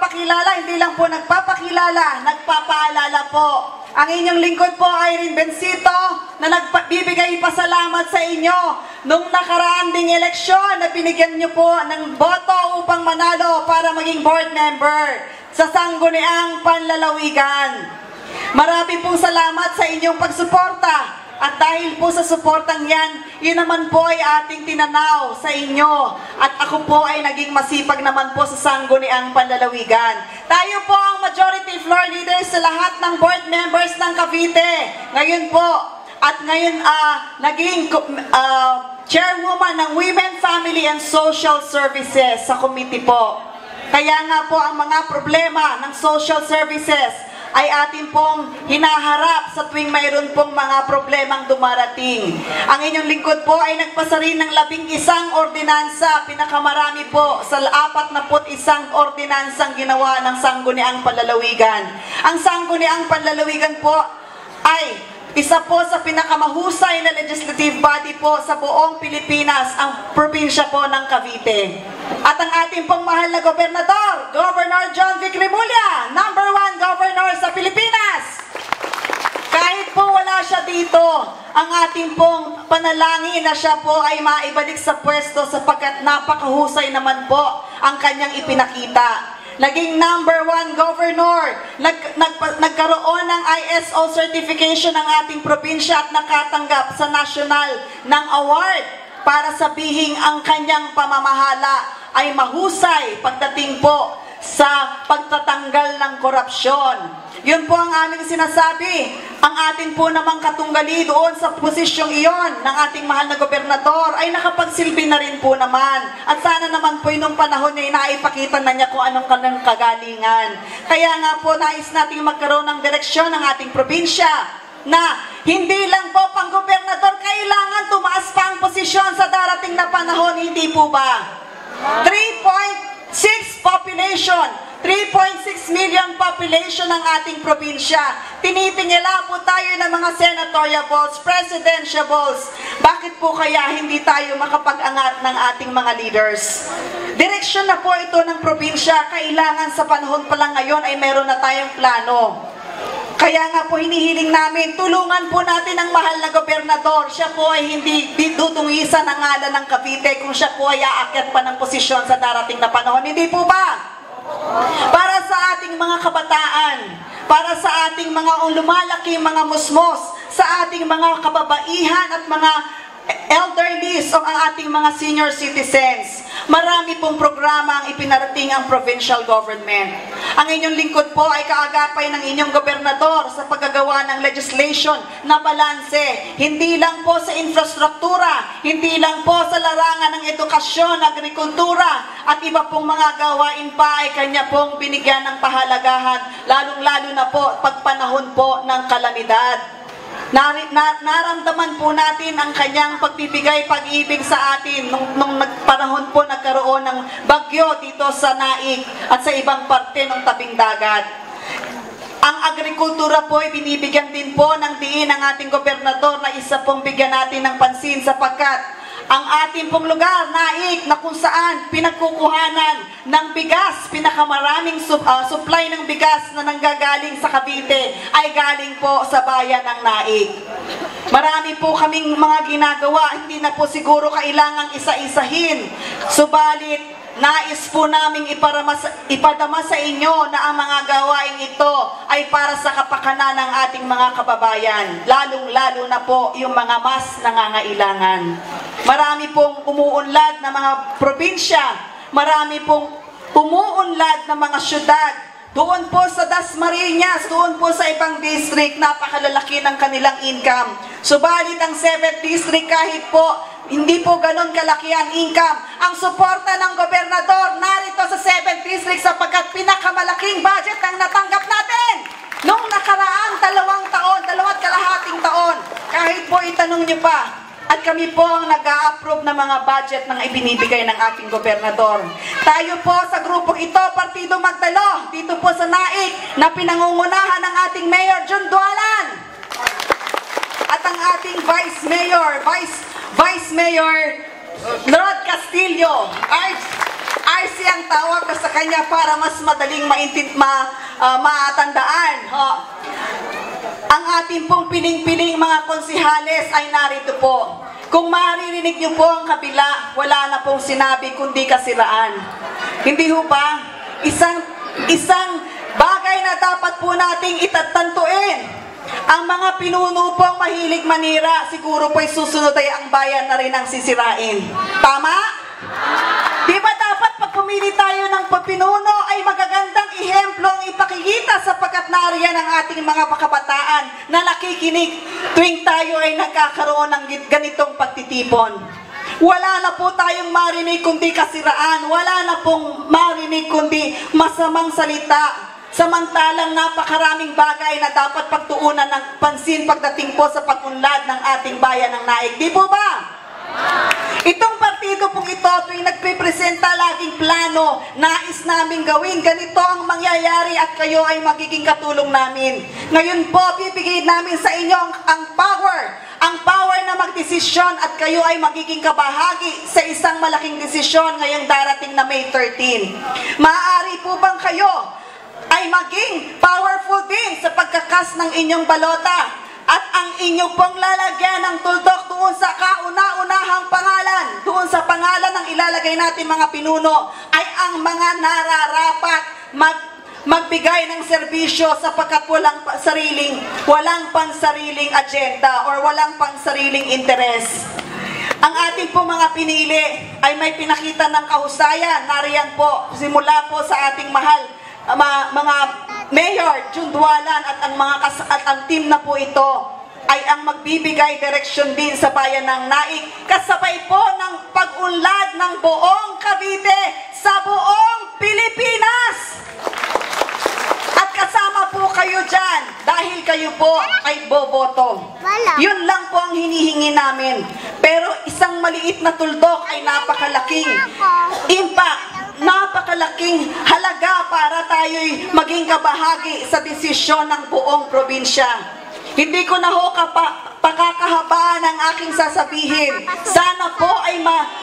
nagpapakilala, hindi lang po nagpapakilala, nagpapaalala po. Ang inyong lingkod po, Irene Bencito, na nagbibigay pasalamat sa inyo nung nakaraang ding eleksyon na binigyan niyo po ng boto upang manalo para maging board member sa Sangguniang Panlalawigan. Marami pong salamat sa inyong pagsuporta at dahil po sa suportang yan, yun naman po ay ating tinanaw sa inyo. At ako po ay naging masipag naman po sa sangguniang panlalawigan. Tayo po ang majority floor leaders sa lahat ng board members ng Cavite. Ngayon po, at ngayon uh, naging uh, chairwoman ng Women, Family and Social Services sa committee po. Kaya nga po ang mga problema ng social services ay atin pong hinaharap sa tuwing mayroon pong mga problemang dumarating. Ang inyong lingkod po ay nagpasa rin ng labing isang ordinansa, pinakamarami po sa apat na put isang ordinansang ginawa ng Sangguniang Panlalawigan. Ang Sangguniang Panlalawigan po ay isa po sa pinakamahusay na legislative body po sa buong Pilipinas, ang probinsya po ng Cavite. At ang ating pong mahal na gobernador, Governor John Vic Remulla, number one governor sa Pilipinas. Kahit po wala siya dito, ang ating pong panalangin na siya po ay maibalik sa pwesto sapagkat napakahusay naman po ang kanyang ipinakita naging number one governor, nag, nag, nagkaroon ng ISO certification ng ating probinsya at nakatanggap sa national ng award para sabihin ang kanyang pamamahala ay mahusay pagdating po sa pagtatanggal ng korupsyon. Yun po ang aming sinasabi. Ang ating po namang katunggali doon sa posisyong iyon ng ating mahal na gobernador ay nakapagsilbi na rin po naman. At sana naman po yung panahon niya naipakita na niya kung anong kanyang kagalingan. Kaya nga po nais nating magkaroon ng direksyon ng ating probinsya na hindi lang po pang gobernador kailangan tumaas pa ang posisyon sa darating na panahon, hindi po ba? 3.6 population 3.6 million population ng ating probinsya. Tinitingala po tayo ng mga senatorial balls, presidential balls. Bakit po kaya hindi tayo makapag-angat ng ating mga leaders? Direksyon na po ito ng probinsya. Kailangan sa panahon pa lang ngayon ay meron na tayong plano. Kaya nga po hinihiling namin, tulungan po natin ang mahal na gobernador. Siya po ay hindi dutungisan ng ngalan ng Cavite kung siya po ay aakyat pa ng posisyon sa darating na panahon. Hindi po ba? Para sa ating mga kabataan, para sa ating mga lumalaki mga musmos, sa ating mga kababaihan at mga elderlies o ang ating mga senior citizens. Marami pong programa ang ipinarating ang provincial government. Ang inyong lingkod po ay kaagapay ng inyong gobernador sa paggagawa ng legislation na balanse. Hindi lang po sa infrastruktura, hindi lang po sa larangan ng edukasyon, agrikultura, at iba pong mga gawain pa ay kanya pong binigyan ng pahalagahan, lalong-lalo na po pagpanahon po ng kalamidad. Nar na naramdaman po natin ang kanyang pagbibigay pag-ibig sa atin nung, nung nagpanahon po nagkaroon ng bagyo dito sa Naik at sa ibang parte ng tabing dagat. Ang agrikultura po ay binibigyan din po ng diin ng ating gobernador na isa pong bigyan natin ng pansin sapagkat ang ating pong lugar, Naik, na kung saan pinagkukuhanan ng bigas, pinakamaraming sup, uh, supply ng bigas na nanggagaling sa Cavite ay galing po sa bayan ng Naik. Marami po kaming mga ginagawa, hindi na po siguro kailangang isa-isahin. Subalit, Nais po naming ipadama sa inyo na ang mga gawain ito ay para sa kapakanan ng ating mga kababayan, lalong-lalo na po yung mga mas nangangailangan. Marami pong umuunlad na mga probinsya, marami pong umuunlad na mga syudad, doon po sa Dasmariñas, doon po sa ibang district, napakalalaki ng kanilang income. Subalit ang 7th district kahit po hindi po ganun kalaki ang income. Ang suporta ng gobernador narito sa 7th District sapagkat pinakamalaking budget ang natanggap natin. Nung nakaraang dalawang taon, dalawat kalahating taon, kahit po itanong niyo pa, at kami po ang nag-a-approve ng mga budget ng ibinibigay ng ating gobernador. Tayo po sa grupong ito, Partido Magdalo, dito po sa Naik, na pinangungunahan ng ating Mayor John Dualan. At ang ating Vice Mayor, Vice Vice Mayor Rod Castillo, Arch, RC ang tawag ko sa kanya para mas madaling maintin, ma, ah, matandaan. Ho. Ang ating pong piling-piling mga konsihales ay narito po. Kung maririnig niyo po ang kabila, wala na pong sinabi kundi kasiraan. Hindi ho ba? Isang, isang bagay na dapat po nating itatantuin. Ang mga pinuno pong mahilig manira, siguro po'y susunod ay ang bayan na rin ang sisirain. Tama? Di ba dapat pag pumili tayo ng papinuno ay magagandang ihemplo ang ipakikita sapagkat nariyan ang ating mga kabataan na nakikinig tuwing tayo ay nagkakaroon ng ganitong pagtitipon. Wala na po tayong marinig kundi kasiraan. Wala na pong marinig kundi masamang salita. Samantalang napakaraming bagay na dapat pagtuunan ng pansin pagdating po sa pag-unlad ng ating bayan ng naik. Di po ba? Itong partido pong ito, tuwing nagpipresenta laging plano, nais namin gawin, ganito ang mangyayari at kayo ay magiging katulong namin. Ngayon po, bibigay namin sa inyo ang, ang power, ang power na magdesisyon at kayo ay magiging kabahagi sa isang malaking desisyon ngayong darating na May 13. Maaari po bang kayo ay maging powerful din sa pagkakas ng inyong balota at ang inyo pong lalagyan ng tuldok doon sa kauna-unahang pangalan, doon sa pangalan ng ilalagay natin mga pinuno, ay ang mga nararapat mag magbigay ng serbisyo sapagkat walang sariling, walang pansariling agenda or walang pansariling interes. Ang ating po mga pinili ay may pinakita ng kahusayan. Nariyan po, simula po sa ating mahal uh, ma- mga mayor, Jundwalan at ang mga kas- at ang team na po ito ay ang magbibigay direksyon din sa bayan ng Naik kasabay po ng pag-unlad ng buong Cavite sa buong Pilipinas. At kasama po kayo dyan dahil kayo po ay boboto. Yun lang po ang hinihingi namin. Pero isang maliit na tuldok ay napakalaking impact, napakalaking tayo'y maging kabahagi sa desisyon ng buong probinsya. Hindi ko na ho kapa, pakakahabaan ang aking sasabihin. Sana po ay ma